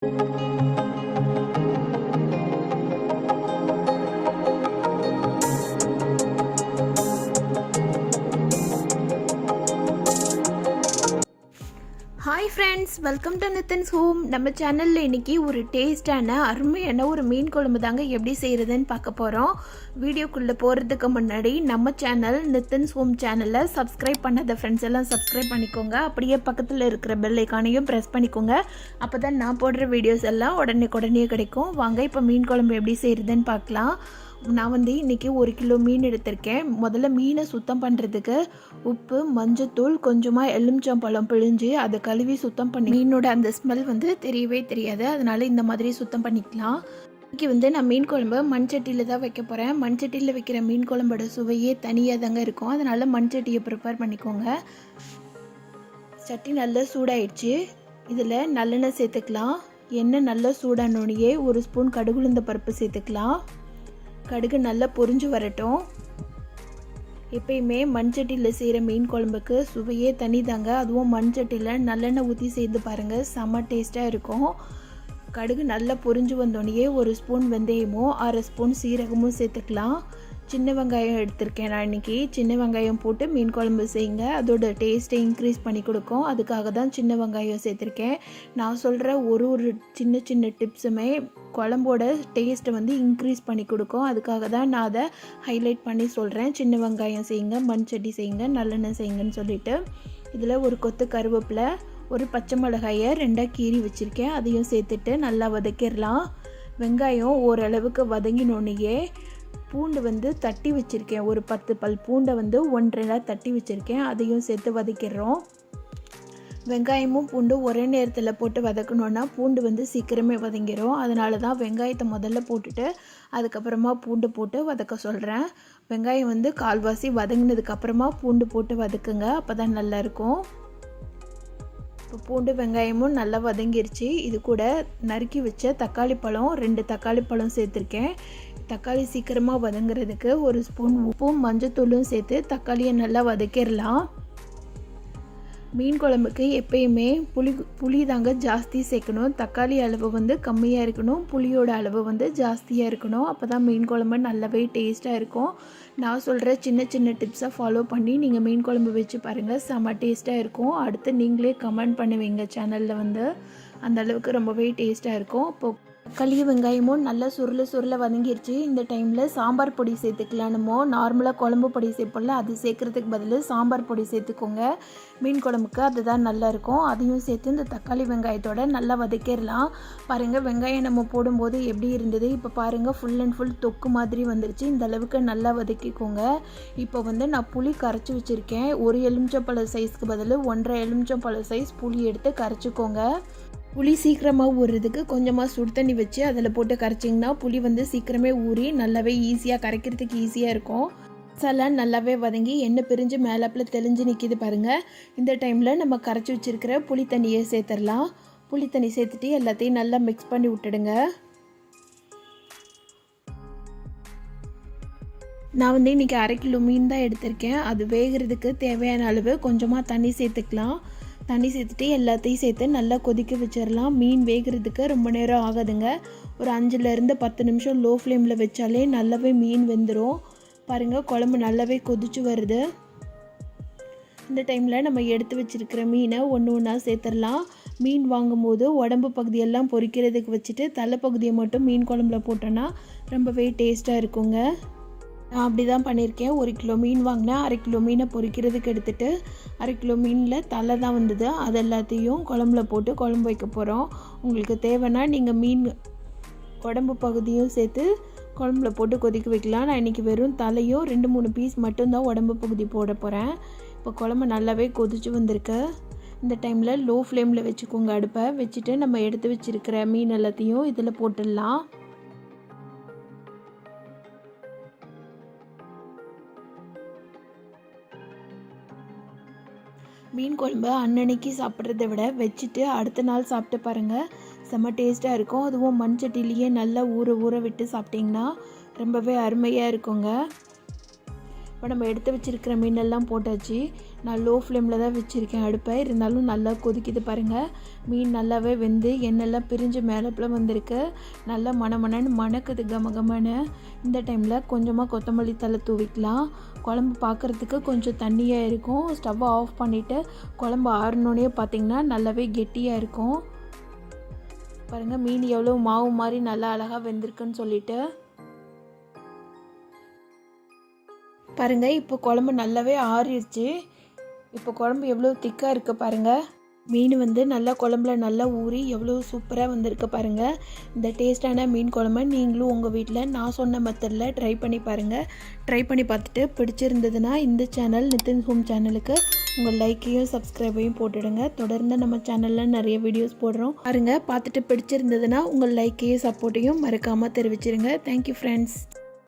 Música hi friends welcome to Nithan's home நம்ம சேனலில் இன்றைக்கி ஒரு டேஸ்டான அருமையான ஒரு மீன் குழம்பு தாங்க எப்படி செய்கிறதுன்னு பார்க்க போகிறோம் வீடியோக்குள்ளே போகிறதுக்கு முன்னாடி நம்ம சேனல் நித்தன்ஸ் ஹோம் சேனலை சப்ஸ்கிரைப் பண்ணாத ஃப்ரெண்ட்ஸ் எல்லாம் சப்ஸ்கிரைப் பண்ணிக்கோங்க. அப்படியே பக்கத்தில் இருக்கிற பெல் ஐக்கானையும் ப்ரெஸ் பண்ணிக்கோங்க. அப்போ தான் நான் போடுற வீடியோஸ் எல்லாம் உடனே உடனே கிடைக்கும். வாங்க இப்போ மீன் குழம்பு எப்படி செய்கிறதுன்னு பார்க்கலாம். நான் வந்து இன்றைக்கி ஒரு கிலோ மீன் எடுத்திருக்கேன். முதல்ல மீனை சுத்தம் பண்ணுறதுக்கு உப்பு மஞ்சத்தூள் கொஞ்சமாக எலுமிச்சம்பழம் பிழிஞ்சு அதை கழுவி சுத்தம் பண்ணி மீனோட அந்த ஸ்மெல் வந்து தெரியவே தெரியாது. அதனால் இந்த மாதிரி சுத்தம் பண்ணிக்கலாம். இன்றைக்கி வந்து நான் மீன் குழம்பு மண் சட்டியில் தான் வைக்க போகிறேன் மண் சட்டியில் வைக்கிற மீன் குழம்போட சுவையே தனியாக தாங்க இருக்கும். அதனால் மண் சட்டியை ப்ரிப்பேர் பண்ணிக்கோங்க. சட்டி நல்லா சூடாயிடுச்சு. இதில் நல்லெண்ணெய் சேர்த்துக்கலாம். எண்ணெய் நல்லா சூடானோடனே ஒரு ஸ்பூன் கடுகுளுந்த பருப்பு சேர்த்துக்கலாம். கடுகு நல்லா பொரிஞ்சு வரட்டும். எப்பயுமே மண்சட்டியில் செய்கிற மீன் குழம்புக்கு சுவையே தனி தாங்க அதுவும் மண்சட்டியில் நல்லெண்ணெய் ஊற்றி செய்து பாருங்கள் செம்ம டேஸ்ட்டாக இருக்கும். கடுகு நல்லா பொரிஞ்சு வந்தோடனே ஒரு ஸ்பூன் வெந்தயமும் அரை ஸ்பூன் சீரகமும் சேர்த்துக்கலாம். சின்ன வெங்காயம் எடுத்திருக்கேன். நான் இன்றைக்கி சின்ன வெங்காயம் போட்டு மீன் குழம்பு செய்யுங்க. அதோட டேஸ்ட்டை இன்க்ரீஸ் பண்ணி கொடுக்கும். அதுக்காக தான் சின்ன வெங்காயம் சேர்த்துருக்கேன். நான் சொல்கிற ஒரு ஒரு சின்ன சின்ன டிப்ஸுமே குழம்போட டேஸ்ட்டை வந்து இன்க்ரீஸ் பண்ணி கொடுக்கும். அதுக்காக தான் நான் அதை ஹைலைட் பண்ணி சொல்கிறேன் சின்ன வெங்காயம் செய்யுங்க மண் சட்டி செய்யுங்க நல்லெண்ணெய் செய்யுங்கன்னு சொல்லிட்டு. இதில் ஒரு கொத்து கருவேப்பிலை ஒரு பச்சை மிளகாயை ரெண்டாக கீறி வச்சுருக்கேன். அதையும் சேர்த்துட்டு நல்லா வதக்கிடலாம். வெங்காயம் ஓரளவுக்கு வதங்கினோன்னையே பூண்டு வந்து தட்டி வச்சுருக்கேன். ஒரு பத்து பல் பூண்டை வந்து ஒன்றரை தட்டி வச்சுருக்கேன். அதையும் சேர்த்து வதக்கிடுறோம். வெங்காயமும் பூண்டும் ஒரே நேரத்தில் போட்டு வதக்கணுன்னா பூண்டு வந்து சீக்கிரமே வதங்கிடும் அதனால தான் வெங்காயத்தை முதல்ல போட்டுட்டு அதுக்கப்புறமா பூண்டு போட்டு வதக்க சொல்கிறேன் வெங்காயம் வந்து கால்வாசி வதங்கினதுக்கப்புறமா பூண்டு போட்டு வதக்குங்க. அப்போ தான் நல்லாயிருக்கும் இப்போ பூண்டு வெங்காயமும் நல்லா வதங்கிருச்சு. இது கூட நறுக்கி வச்ச தக்காளி பழம் ரெண்டு தக்காளி பழம் சேர்த்துருக்கேன். தக்காளி சீக்கிரமாக வதங்குறதுக்கு ஒரு ஸ்பூன் உப்பும் மஞ்சத்தூளும் சேர்த்து தக்காளியை நல்லா வதக்கிடலாம். மீன் குழம்புக்கு எப்பயுமே புளி புளி தாங்க ஜாஸ்தி சேர்க்கணும். தக்காளி அளவு வந்து கம்மியாக இருக்கணும். புளியோட அளவு வந்து ஜாஸ்தியாக இருக்கணும். அப்போ தான் மீன் குழம்பு நல்லாவே டேஸ்ட்டாக இருக்கும். நான் சொல்கிற சின்ன சின்ன டிப்ஸை ஃபாலோ பண்ணி நீங்கள் மீன் குழம்பு வச்சு பாருங்கள் செம்ம டேஸ்ட்டாக இருக்கும். அடுத்து நீங்களே கமெண்ட் பண்ணுவீங்க சேனலில் வந்து. அந்த அளவுக்கு ரொம்பவே டேஸ்ட்டாக இருக்கும். இப்போது தக்காளி வெங்காயமும் நல்லா சுருள சுருள வதங்கிருச்சு. இந்த டைமில் சாம்பார் பொடி சேர்த்துக்கலானுமோ? நார்மலாக குழம்பு பொடி சேர்ப்போம்ல அது சேர்க்குறதுக்கு பதில் சாம்பார் பொடி சேர்த்துக்கோங்க. மீன் குழம்புக்கு அதுதான் நல்லாயிருக்கும் அதையும் சேர்த்து இந்த தக்காளி வெங்காயத்தோட நல்லா வதக்கிடலாம் பாருங்கள் வெங்காயம் நம்ம போடும்போது எப்படி இருந்தது? இப்போ பாருங்கள் ஃபுல் அண்ட் ஃபுல் தொக்கு மாதிரி வந்துருச்சு. இந்த அளவுக்கு நல்லா வதக்கிக்கோங்க. இப்போ வந்து நான் புளி கரைச்சி வச்சுருக்கேன். ஒரு எலுமிச்சப்பழ சைஸ்க்கு பதில் ஒன்றரை எலுமிச்சப்பழ சைஸ் புளி எடுத்து கரைச்சிக்கோங்க. புளி சீக்கிரமாக ஊறுறதுக்கு கொஞ்சமாக சுடு தண்ணி வச்சு அதில் போட்டு கரைச்சிங்கன்னா புளி வந்து சீக்கிரமே ஊறி நல்லாவே ஈஸியாக கரைக்கிறதுக்கு ஈஸியாக இருக்கும். மசாலா நல்லாவே வதங்கி எண்ணெய் பிரிஞ்சு மேலாப்பில் தெளிஞ்சு நிற்கிது பாருங்கள் இந்த டைமில் நம்ம கரைச்சி வச்சுருக்கிற புளி தண்ணியை சேர்த்துடலாம். புளி தண்ணி சேர்த்துட்டு எல்லாத்தையும் நல்லா மிக்ஸ் பண்ணி விட்டுடுங்க. நான் வந்து இன்றைக்கி அரை கிலோ மீன் தான் எடுத்திருக்கேன். அது வேகிறதுக்கு தேவையான அளவு கொஞ்சமாக தண்ணி சேர்த்துக்கலாம். தண்ணி சேர்த்துட்டு எல்லாத்தையும் சேர்த்து நல்லா கொதிக்க வச்சிடலாம். மீன் வேகிறதுக்கு ரொம்ப நேரம் ஆகாதுங்க. ஒரு அஞ்சுலேருந்து பத்து நிமிஷம் லோ ஃப்ளேமில் வச்சாலே நல்லாவே மீன் வெந்துடும் பாருங்கள் குழம்பு நல்லாவே கொதிச்சு வருது. இந்த டைமில் நம்ம எடுத்து வச்சுருக்கிற மீனை ஒன்று ஒன்றா சேர்த்துடலாம். மீன் வாங்கும்போது உடம்பு பகுதியெல்லாம் பொறிக்கிறதுக்கு வச்சுட்டு தலைப்பகுதியை மட்டும் மீன் குழம்புல போட்டோன்னா ரொம்பவே டேஸ்ட்டாக இருக்குங்க. நான் அப்படி தான் பண்ணியிருக்கேன். ஒரு கிலோ மீன் வாங்கினேன் அரை கிலோ மீனை பொரிக்கிறதுக்கு எடுத்துகிட்டு அரை கிலோ மீனில் தலை தான் வந்தது. அது எல்லாத்தையும் குழம்புல போட்டு குழம்பு வைக்க போகிறோம் உங்களுக்கு தேவைன்னா நீங்கள் மீன் உடம்பு பகுதியும் சேர்த்து குழம்புல போட்டு கொதிக்க வைக்கலாம். நான் இன்றைக்கி வெறும் தலையும் ரெண்டு மூணு பீஸ் மட்டும்தான் உடம்பு பகுதி போட போகிறேன் இப்போ குழம்பு நல்லாவே கொதிச்சு வந்திருக்கு. இந்த டைமில் லோ ஃப்ளேமில் வச்சுக்கோங்க அடுப்பை. வச்சுட்டு நம்ம எடுத்து வச்சுருக்கிற மீன் எல்லாத்தையும் இதில் போட்டுடலாம். மீன் குழம்பு அன்னன்னைக்கு சாப்பிட்றத விட வச்சுட்டு அடுத்த நாள் சாப்பிட்டு பாருங்கள் செம்ம டேஸ்ட்டாக இருக்கும். அதுவும் மண் சட்டிலேயே நல்லா ஊற ஊற விட்டு சாப்பிட்டிங்கன்னா ரொம்பவே அருமையாக இருக்குங்க. இப்போ நம்ம எடுத்து வச்சுருக்கிற மீனெல்லாம் போட்டாச்சு. நான் லோ ஃப்ளேமில் தான் வச்சுருக்கேன். அடுப்பை இருந்தாலும் நல்லா கொதிக்குது பாருங்கள் மீன் நல்லாவே வெந்து எண்ணெய்லாம் பிரிஞ்சு மேலப்பில் வந்திருக்கு. நல்லா மணமணன்னு மணக்குது கம கமன்னு. இந்த டைமில் கொஞ்சமாக கொத்தமல்லி தலை தூவிக்கலாம். குழம்பு பார்க்குறதுக்கு கொஞ்சம் தண்ணியாக இருக்கும். ஸ்டவ்வை ஆஃப் பண்ணிவிட்டு குழம்பு ஆறினோடனே பார்த்திங்கன்னா நல்லாவே கெட்டியாக இருக்கும். பாருங்கள் மீன் எவ்வளோ மாவு மாதிரி நல்லா அழகாக வெந்திருக்குன்னு சொல்லிட்டு. பாருங்கள் இப்போ குழம்பு நல்லாவே ஆறிடுச்சு. இப்போ குழம்பு எவ்வளோ திக்காக இருக்க பாருங்கள் மீன் வந்து நல்லா குழம்புல நல்லா ஊறி எவ்வளோ சூப்பராக வந்திருக்கு பாருங்கள் இந்த டேஸ்டான மீன் குழம்பு நீங்களும் உங்கள் வீட்டில் நான் சொன்ன மெத்தடில் ட்ரை பண்ணி பாருங்கள் ட்ரை பண்ணி பார்த்துட்டு பிடிச்சிருந்ததுன்னா இந்த சேனல் நித்தின் ஹோம் சேனலுக்கு உங்கள் லைக்கையும் சப்ஸ்கிரைபையும் போட்டுடுங்க. தொடர்ந்து நம்ம சேனலில் நிறைய வீடியோஸ் போடுறோம். பாருங்கள் பார்த்துட்டு பிடிச்சிருந்ததுன்னா உங்கள் லைக்கையும் சப்போர்ட்டையும் மறக்காமல் தெரிவிச்சிருங்க. Thank you friends